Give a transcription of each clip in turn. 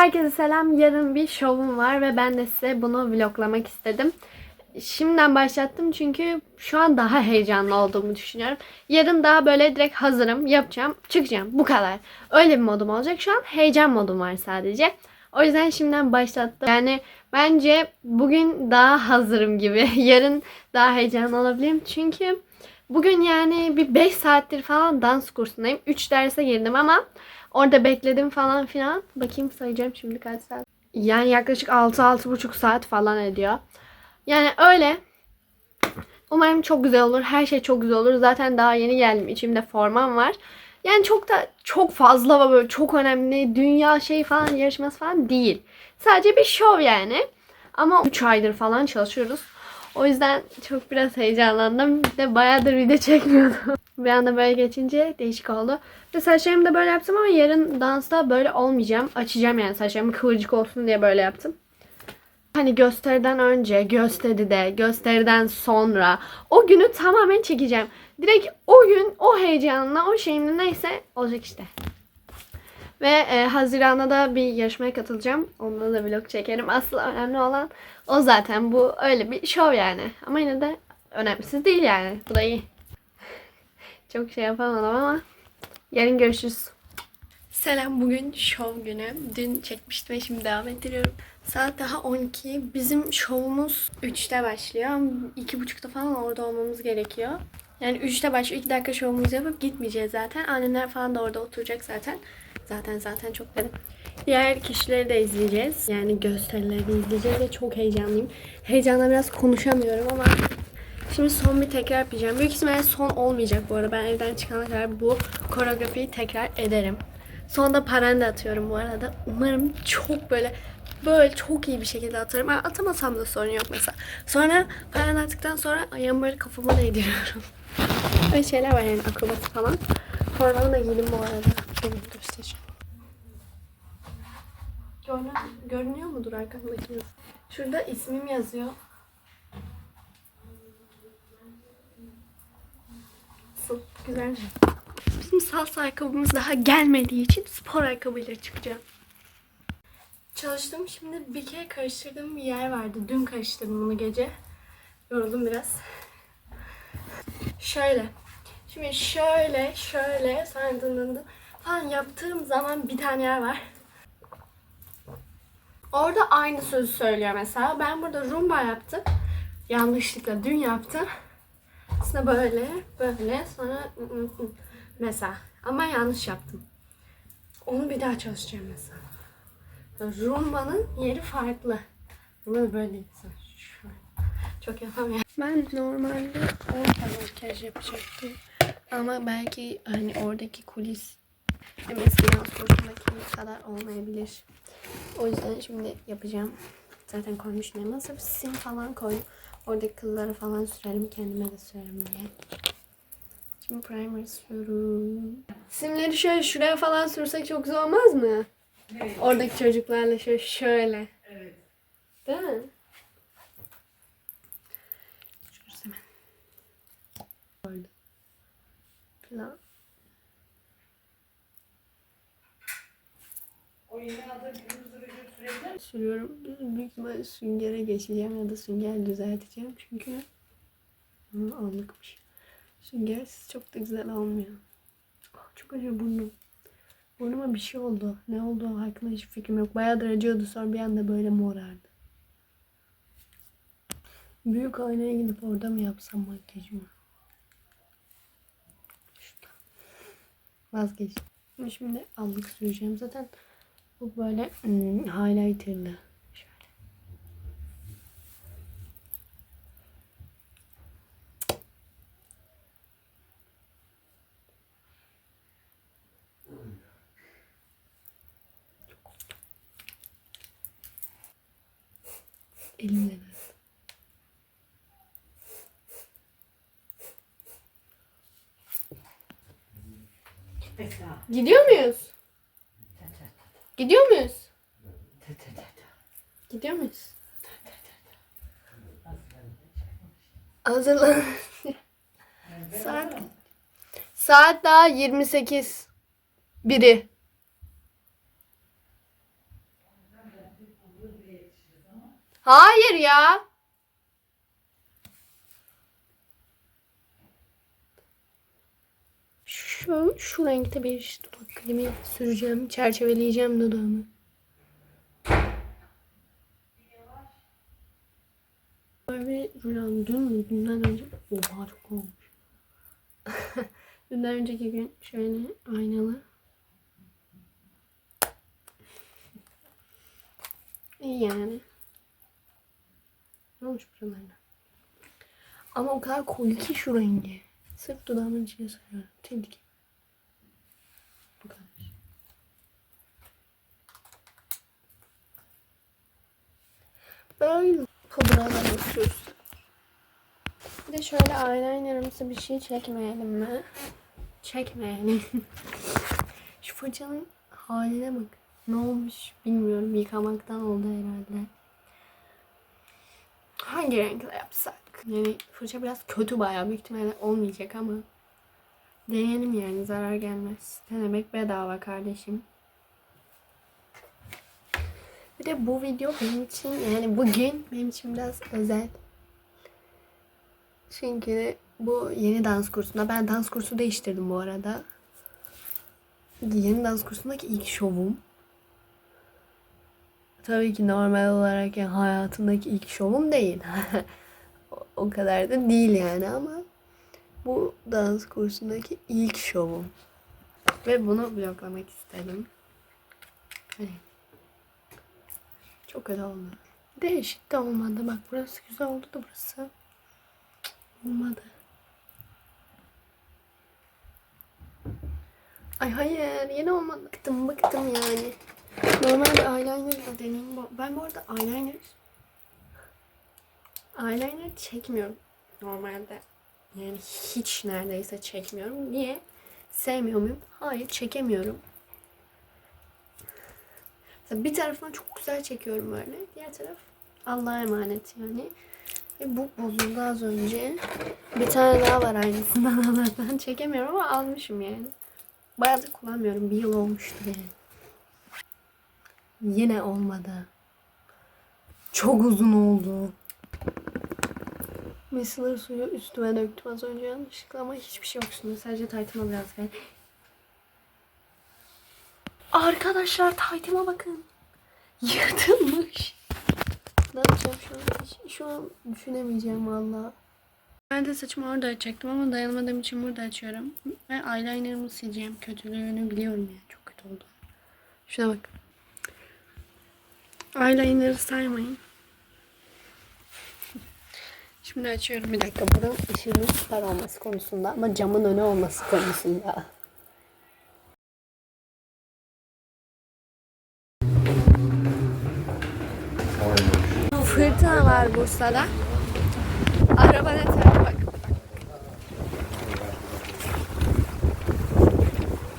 Herkese selam. Yarın bir şovum var ve ben de size bunu vloglamak istedim. Şimdiden başlattım çünkü şu an daha heyecanlı olduğumu düşünüyorum. Yarın daha böyle direkt hazırım, yapacağım, çıkacağım. Bu kadar. Öyle bir modum olacak. Şu an heyecan modum var sadece. O yüzden şimdiden başlattım. Yani bence bugün daha hazırım gibi. Yarın daha heyecanlı olabilirim. Çünkü bugün yani bir 5 saattir falan dans kursundayım. 3 derse girdim ama orada bekledim falan filan. Bakayım sayacağım şimdi kaç saat. Yani yaklaşık 6-6,5 saat falan ediyor. Yani öyle. Umarım çok güzel olur. Her şey çok güzel olur. Zaten daha yeni geldim. İçimde formam var. Yani çok da çok fazla ve böyle çok önemli dünya şey falan yarışması falan değil. Sadece bir şov yani. Ama 3 aydır falan çalışıyoruz. O yüzden çok biraz heyecanlandım. Bir de bayağıdır video çekmiyordum. bir anda böyle geçince değişik oldu. Ve saçlarımı da böyle yaptım ama yarın dansta böyle olmayacağım. Açacağım yani saçlarımı kıvırcık olsun diye böyle yaptım. Hani gösteriden önce, gösteride, gösteriden sonra o günü tamamen çekeceğim. Direkt o gün o heyecanla, o şeyimle neyse olacak işte. Ve e, Haziran'da da bir yarışmaya katılacağım. Onda da vlog çekerim. Asıl önemli olan o zaten. Bu öyle bir şov yani. Ama yine de önemsiz değil yani. Bu da iyi. Çok şey yapamadım ama yarın görüşürüz. Selam bugün şov günü. Dün çekmiştim ve şimdi devam ettiriyorum. Saat daha 12. Bizim şovumuz 3'te başlıyor. 2.30'da falan orada olmamız gerekiyor. Yani 3'te başlıyor. 2 dakika şovumuzu yapıp gitmeyeceğiz zaten. Annemler falan da orada oturacak zaten. Zaten zaten çok dedim. Diğer kişileri de izleyeceğiz. Yani gösterileri izleyeceğiz ve çok heyecanlıyım. Heyecanla biraz konuşamıyorum ama Şimdi son bir tekrar yapacağım. Büyük ihtimalle son olmayacak bu arada. Ben evden çıkana kadar bu koreografiyi tekrar ederim. Sonra da parende atıyorum bu arada. Umarım çok böyle böyle çok iyi bir şekilde atarım. Ha, Atamasam da sorun yok mesela. Sonra parende attıktan sonra ayağımı böyle kafama değdiriyorum. Öyle şeyler var yani akrobat falan. Formamı da giydim bu arada. Şöyle göstereceğim. Görünüyor, görünüyor mudur arkamdaki? Şurada ismim yazıyor. Nasıl? Güzel? Bizim salsa ayakkabımız daha gelmediği için spor ayakkabıyla çıkacağım. Çalıştım. Şimdi bir kere karıştırdığım bir yer vardı. Dün karıştırdım bunu gece. Yoruldum biraz. Şöyle. Şimdi şöyle, şöyle, sonra dın dın dın falan yaptığım zaman bir tane yer var. Orada aynı sözü söylüyor mesela. Ben burada rumba yaptım. Yanlışlıkla dün yaptım. Aslında böyle, böyle, sonra mesela. Ama yanlış yaptım. Onu bir daha çalışacağım mesela. Rumba'nın yeri farklı. Rumba böyle mesela. Çok yapamıyorum. Ben normalde 10 tane makyaj yapacaktım. Ama belki hani oradaki kulis eskiden kursundaki kadar olmayabilir. O yüzden şimdi yapacağım. Zaten koymuşum yanına. Sırf sim falan koydum. Oradaki kılları falan sürerim. Kendime de sürerim diye. Şimdi primer sürüyorum. Simleri şöyle şuraya falan sürsek çok güzel olmaz mı? Evet. Oradaki çocuklarla şöyle şöyle. Evet. Değil mi? Şurası hemen. Orada. Falan. Sürüyorum. Büyük ihtimalle süngere geçeceğim ya da sünger düzelteceğim. Çünkü Hı, anlıkmış. Süngersiz çok da güzel olmuyor. Ah, Çok acıyor burnum. Burnuma bir şey oldu. Ne oldu hakkında hiçbir fikrim yok. Bayağıdır acıyordu sonra bir anda böyle morardı. Büyük aynaya gidip orada mı yapsam makyajımı? Şurada. Vazgeçtim. Şimdi allık süreceğim. Zaten bu böyle hmm, highlighterlı. Şöyle. Elimle. Gidiyor muyuz? Gidiyor muyuz? Gidiyor muyuz? Hazırlan. Saat Saat daha 28. Biri. Hayır ya. Şu, şu renkte bir dudak kalemi süreceğim. Çerçeveleyeceğim dudağımı. Böyle rüyam dün? Dünden önce. Oha çok olmuş. Dünden önceki gün şöyle aynalı. İyi yani. Ne olmuş buralarına? Ama o kadar koyu ki şu rengi. Sırf dudağımın içine sürüyorum. Tedik. Böyle pudralar yapıyoruz. Bir de şöyle eyelinerımsı bir şey çekmeyelim mi? Çekmeyelim. Şu fırçanın haline bak. Ne olmuş bilmiyorum. Yıkamaktan oldu herhalde. Hangi renkle yapsak? Yani fırça biraz kötü bayağı büyük ihtimalle olmayacak ama deneyelim yani zarar gelmez. Denemek bedava kardeşim. Bir de bu video benim için yani bugün benim için biraz özel. Çünkü bu yeni dans kursunda ben dans kursu değiştirdim bu arada. Yeni dans kursundaki ilk şovum. Tabii ki normal olarak yani hayatımdaki ilk şovum değil. O- kadar da değil yani ama bu dans kursundaki ilk şovum. Ve bunu vloglamak istedim. Hani çok kötü oldu. Değişik de olmadı. Bak burası güzel oldu da burası olmadı. Ay hayır yine olmadı. Bıktım bıktım yani. Normalde eyeliner da deneyim. Ben bu arada eyeliner eyeliner çekmiyorum normalde. Yani hiç neredeyse çekmiyorum. Niye? Sevmiyor muyum? Hayır çekemiyorum. Bir tarafından çok güzel çekiyorum böyle. Diğer taraf Allah'a emanet yani. Ve bu bozuldu az önce. Bir tane daha var aynısından Allah'tan. Çekemiyorum ama almışım yani. Bayağı da kullanmıyorum. Bir yıl olmuştur yani. Yine olmadı. Çok uzun oldu. Mısır suyu üstüme döktüm az önce yanlışlıkla ama hiçbir şey yok üstünde. Sadece taytıma biraz geldi. Arkadaşlar taytıma bakın. Yırtılmış. Ne yapacağım şu an? Hiç- Şu an düşünemeyeceğim valla. Ben de saçımı orada açacaktım ama dayanamadığım için burada açıyorum. Ve eyelinerımı sileceğim. Kötülüğünü biliyorum yani. Çok kötü oldu. Şuna bak. Eyeliner'ı saymayın. Şimdi açıyorum bir dakika. Buranın ışığının süper olması konusunda ama camın önü olması konusunda. Var Bursa'da. Araba ne tarafa bak.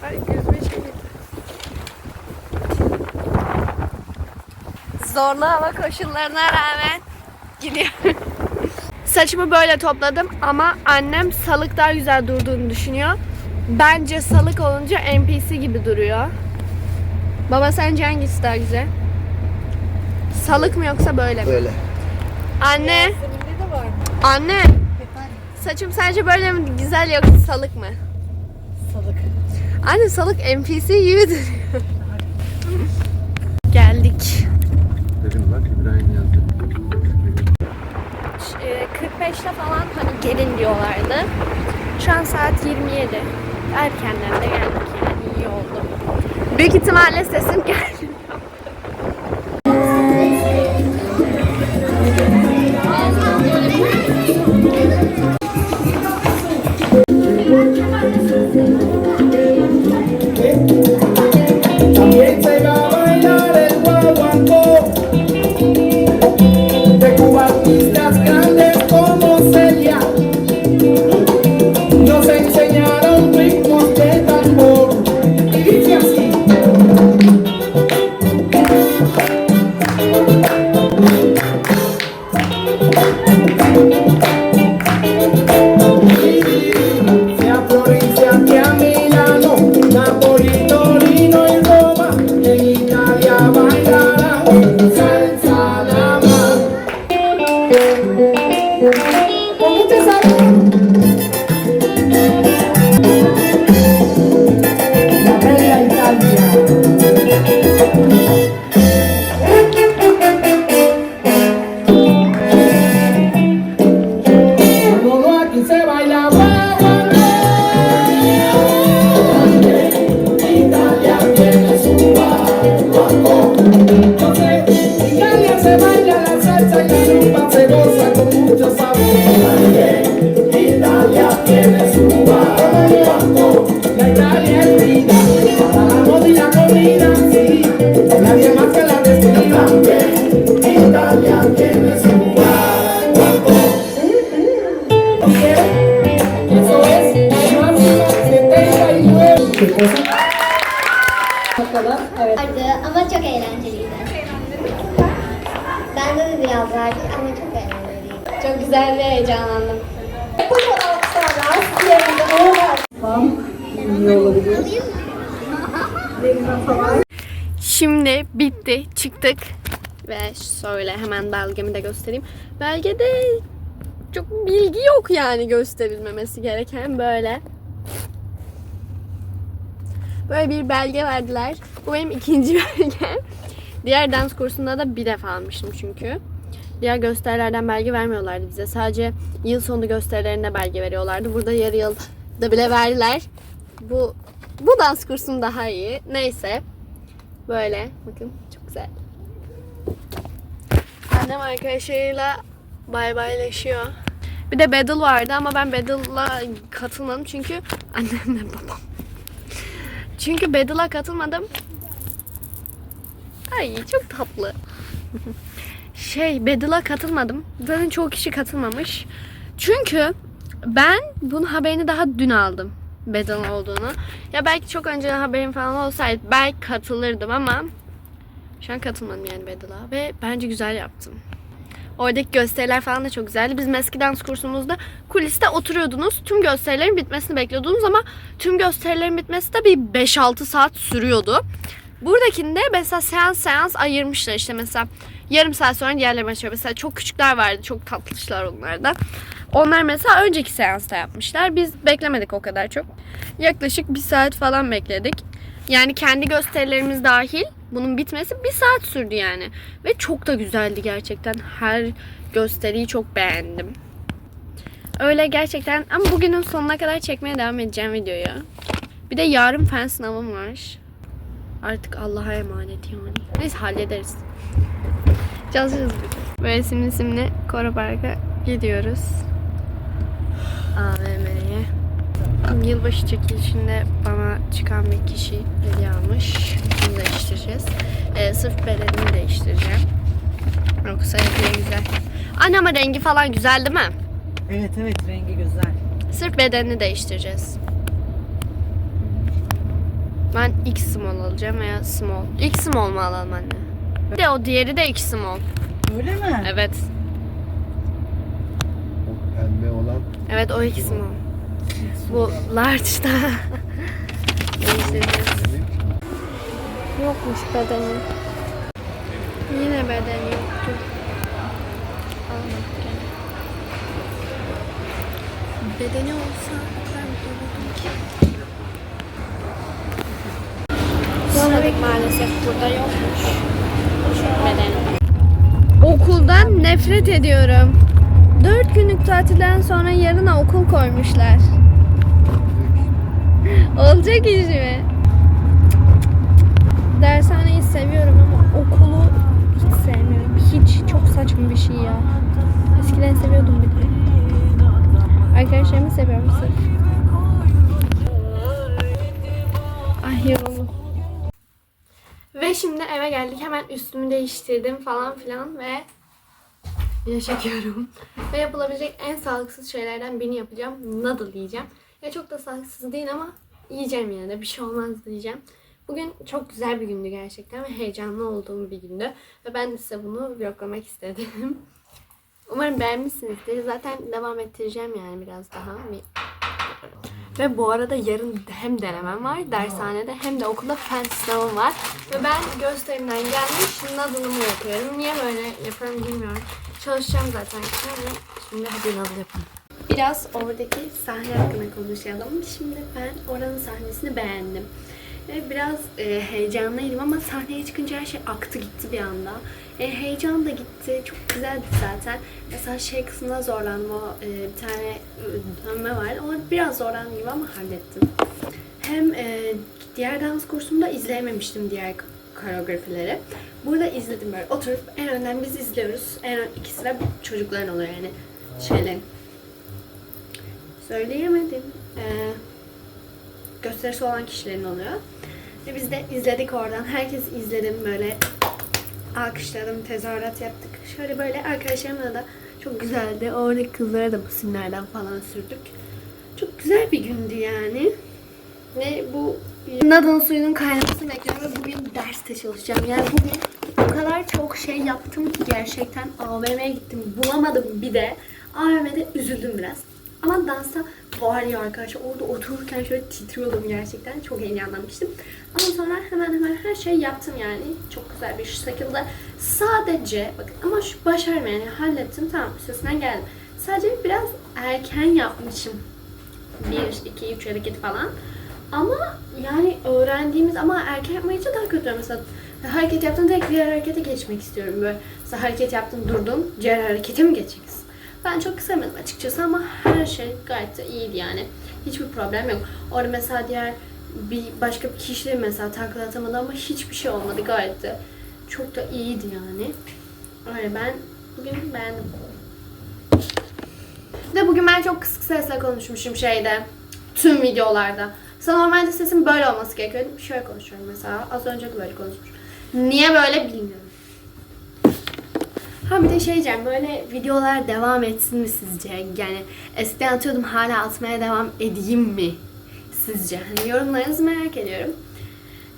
Ay gözüme çekildi. Zorlu hava koşullarına rağmen gidiyorum. Saçımı böyle topladım ama annem salık daha güzel durduğunu düşünüyor. Bence salık olunca NPC gibi duruyor. Baba sence hangisi daha güzel? Salık mı yoksa böyle mi? Böyle. Anne, Seninde de var. anne. Saçım sence böyle mi güzel yoksa salık mı? Salık. Anne salık NPC gibi duruyor. Geldik. Dedim bak İbrahim yazdı. e, 45'te falan hani gelin diyorlardı. Şu an saat 27. Erkenden de geldik yani iyi oldu. Büyük ihtimalle sesim geldi. Heyecanlandım. Bu da sonra yanında o var. Şimdi bitti. Çıktık. Ve şöyle hemen belgemi de göstereyim. Belgede çok bilgi yok yani gösterilmemesi gereken böyle. Böyle bir belge verdiler. Bu benim ikinci belgem. Diğer dans kursunda da bir defa almıştım çünkü. Diğer gösterilerden belge vermiyorlardı bize. Sadece yıl sonu gösterilerinde belge veriyorlardı. Burada yarı yılda bile verdiler. Bu bu dans kursun daha iyi. Neyse. Böyle. Bakın çok güzel. Annem arkadaşlarıyla bay baylaşıyor. Bir de battle vardı ama ben battle'la katılmadım çünkü annemle babam. Çünkü battle'a katılmadım. Ay çok tatlı. Şey battle'a katılmadım. Zaten çoğu kişi katılmamış. Çünkü ben bunun haberini daha dün aldım. Battle olduğunu. Ya belki çok önceden haberim falan olsaydı belki katılırdım ama şu an katılmadım yani Battle'a ve bence güzel yaptım. Oradaki gösteriler falan da çok güzeldi. Biz eski dans kursumuzda kuliste oturuyordunuz. Tüm gösterilerin bitmesini bekliyordunuz ama tüm gösterilerin bitmesi de bir 5-6 saat sürüyordu. Buradakinde mesela seans seans ayırmışlar işte mesela yarım saat sonra diğerleri başlıyor. Mesela çok küçükler vardı. Çok tatlışlar onlar da. Onlar mesela önceki seansta yapmışlar. Biz beklemedik o kadar çok. Yaklaşık bir saat falan bekledik. Yani kendi gösterilerimiz dahil bunun bitmesi bir saat sürdü yani. Ve çok da güzeldi gerçekten. Her gösteriyi çok beğendim. Öyle gerçekten ama bugünün sonuna kadar çekmeye devam edeceğim videoyu. Bir de yarın fen sınavım var. Artık Allah'a emanet yani. Neyse hallederiz. Çalışırız bir. Böyle simli simli Koro Park'a gidiyoruz. AVM'ye. Yılbaşı çekilişinde bana çıkan bir kişi hediye almış. Bunu değiştireceğiz. Ee, sırf bedenini değiştireceğim. Yoksa hediye güzel. Anne ama rengi falan güzel değil mi? Evet evet rengi güzel. Sırf bedenini değiştireceğiz. Ben X small alacağım veya small. X small mu alalım anne? Bir de o diğeri de X small. Öyle mi? Evet. O pembe olan Evet o X small. Bu large'da. Değiştireceğiz. Yokmuş bedeni. Yine bedeni yoktu. Gene. Bedeni olsa o kadar mutlu olurdum ki. Sıradık maalesef burada yokmuş. Okuldan nefret ediyorum. 4 günlük tatilden sonra yarına okul koymuşlar. Olacak iş mi? Dershaneyi seviyorum ama okulu hiç sevmiyorum. Hiç çok saçma bir şey ya. Eskiden seviyordum bir de. Arkadaşlarımı seviyorum sırf. Ay yoruldum. Ve şimdi eve geldik. Hemen üstümü değiştirdim falan filan ve video çekiyorum. Ve yapılabilecek en sağlıksız şeylerden birini yapacağım. Noodle yiyeceğim. Ya çok da sağlıksız değil ama yiyeceğim yine de bir şey olmaz diyeceğim. Bugün çok güzel bir gündü gerçekten ve heyecanlı olduğum bir gündü. Ve ben de size bunu vloglamak istedim. Umarım beğenmişsinizdir. Zaten devam ettireceğim yani biraz daha. Bir- Ve bu arada yarın hem denemem var dershanede hem de okulda fen sınavım var. Ve ben gösterimden gelmiş nadılımı yapıyorum. Niye böyle yapıyorum bilmiyorum. Çalışacağım zaten. Şimdi, hadi nadıl yapalım. Biraz oradaki sahne hakkında konuşalım. Şimdi ben oranın sahnesini beğendim. Ve biraz e, heyecanlıydım ama sahneye çıkınca her şey aktı gitti bir anda. E, heyecan da gitti. Çok güzeldi zaten. Mesela şey kısmında zorlandım. O e, bir tane dönme var. Ona biraz zorlandım gibi ama hallettim. Hem e, diğer dans kursumda izleyememiştim diğer koreografileri. Burada izledim böyle oturup en önden biz izliyoruz. En ön ikisi de çocukların oluyor yani şeylerin. Söyleyemedim. Ee, gösterisi olan kişilerin oluyor. Ve biz de izledik oradan. Herkes izledim böyle alkışladım, tezahürat yaptık. Şöyle böyle arkadaşlarımla da çok güzeldi. Oradaki kızlara da bu simlerden falan sürdük. Çok güzel bir gündü yani. Ve bu Nadal'ın suyunun kaynamasını bekliyorum ve bugün derste çalışacağım. Yani bugün o kadar çok şey yaptım ki gerçekten AVM'ye gittim. Bulamadım bir de. AVM'de üzüldüm biraz. Ama dansta var ya arkadaşlar orada otururken şöyle titriyordum gerçekten. Çok heyecanlanmıştım. Ama sonra hemen hemen her şey yaptım yani. Çok güzel bir şekilde. Sadece bakın ama şu başarım yani hallettim. Tamam üstesinden geldim. Sadece biraz erken yapmışım. 1, 2, 3 hareket falan. Ama yani öğrendiğimiz ama erken yapmayınca daha kötü. Mesela hareket yaptın direkt diğer harekete geçmek istiyorum. Böyle mesela hareket yaptın durdun diğer harekete mi geçeceksin? Ben çok sevmedim açıkçası ama her şey gayet de iyiydi yani. Hiçbir problem yok. Orada mesela diğer bir başka bir kişi mesela takla atamadı ama hiçbir şey olmadı gayet de. Çok da iyiydi yani. Öyle ben bugün beğendim. De bugün ben çok kısık sesle konuşmuşum şeyde. Tüm videolarda. Mesela normalde sesim böyle olması gerekiyor. Şöyle konuşuyorum mesela. Az önce de böyle konuşmuşum. Niye böyle bilmiyorum. Ha bir de şey diyeceğim böyle videolar devam etsin mi sizce? Yani eskiden atıyordum hala atmaya devam edeyim mi sizce? Hani yorumlarınızı merak ediyorum.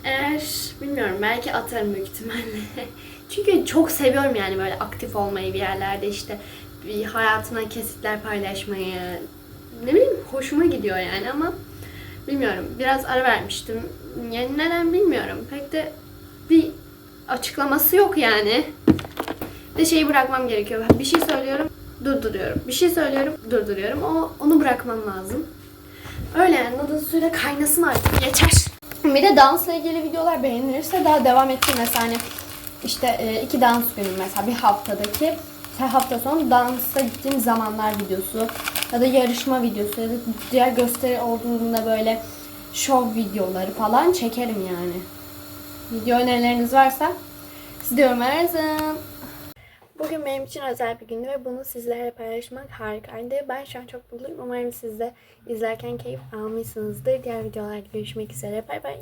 Eğer bilmiyorum belki atarım büyük ihtimalle. Çünkü çok seviyorum yani böyle aktif olmayı bir yerlerde işte bir hayatına kesitler paylaşmayı. Ne bileyim hoşuma gidiyor yani ama bilmiyorum biraz ara vermiştim. Yani neden bilmiyorum. Pek de bir açıklaması yok yani. De şeyi bırakmam gerekiyor. Bir şey söylüyorum, durduruyorum. Bir şey söylüyorum, durduruyorum. O onu bırakmam lazım. Öyle yani noodle suyla kaynasın artık yeter. Bir de dansla ilgili videolar beğenilirse daha devam ettim mesela hani işte e, iki dans günü mesela bir haftadaki her hafta sonu dansa gittiğim zamanlar videosu ya da yarışma videosu ya da diğer gösteri olduğunda böyle şov videoları falan çekerim yani. Video önerileriniz varsa siz de yorumlara yazın. Bugün benim için özel bir gündü ve bunu sizlerle paylaşmak harikaydı. Ben şu an çok mutluyum. Umarım siz de izlerken keyif almışsınızdır. Diğer videolarda görüşmek üzere. Bay bay.